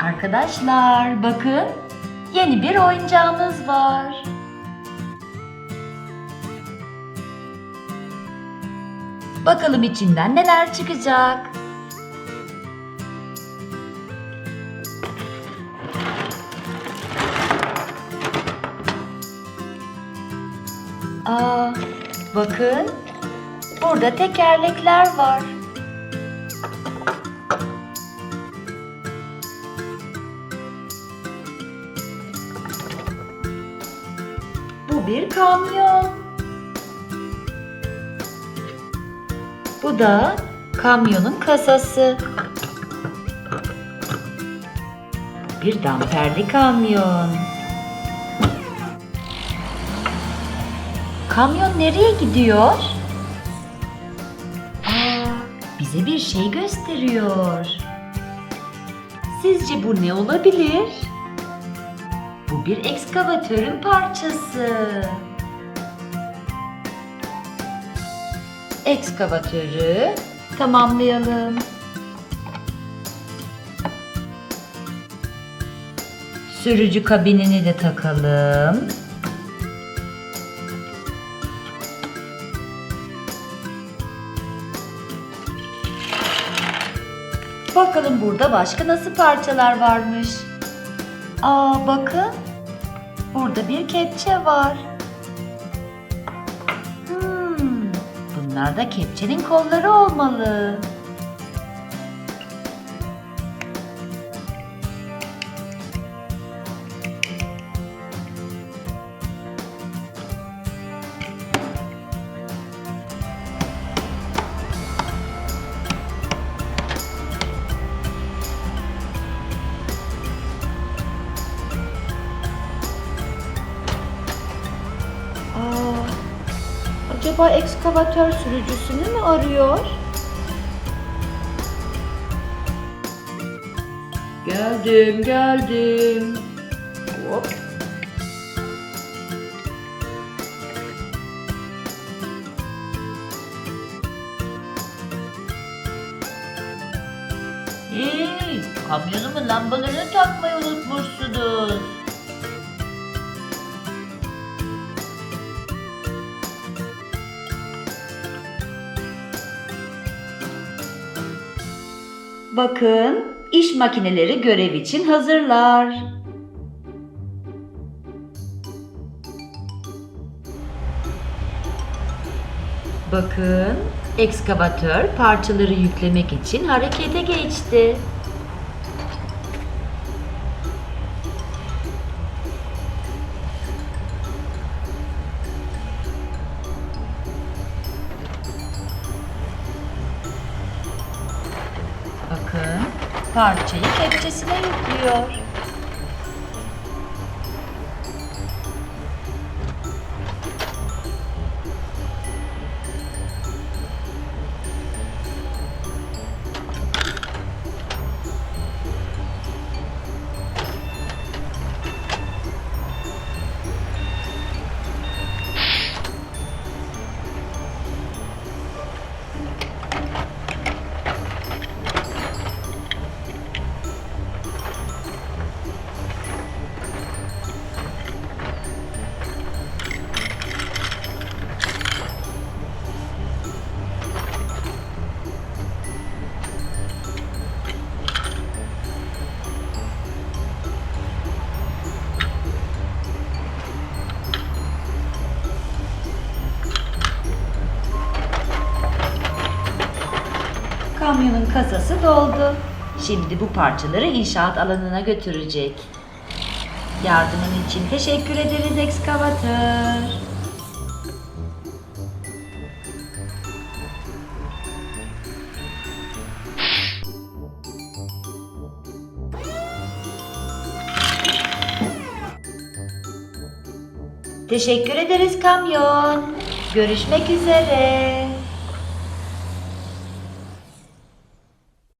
Arkadaşlar bakın yeni bir oyuncağımız var. Bakalım içinden neler çıkacak. Aa, bakın. Burada tekerlekler var. Bir kamyon. Bu da kamyonun kasası. Bir damperli kamyon. Kamyon nereye gidiyor? Bize bir şey gösteriyor. Sizce bu ne olabilir? Bu bir ekskavatörün parçası. Ekskavatörü tamamlayalım. Sürücü kabinini de takalım. Bakalım burada başka nasıl parçalar varmış. Aa bakın. Burada bir kepçe var. Hmm, bunlar da kepçenin kolları olmalı. Acaba ekskavatör sürücüsünü mü arıyor? Geldim, geldim. Hop. Hey, kamyonumun lambalarını takmayı unutmuşsunuz. Bakın, iş makineleri görev için hazırlar. Bakın, ekskavatör parçaları yüklemek için harekete geçti. Parçayı kepçesine yüklüyor. Kamyonun kasası doldu. Şimdi bu parçaları inşaat alanına götürecek. Yardımın için teşekkür ederiz ekskavatör. Teşekkür ederiz kamyon. Görüşmek üzere.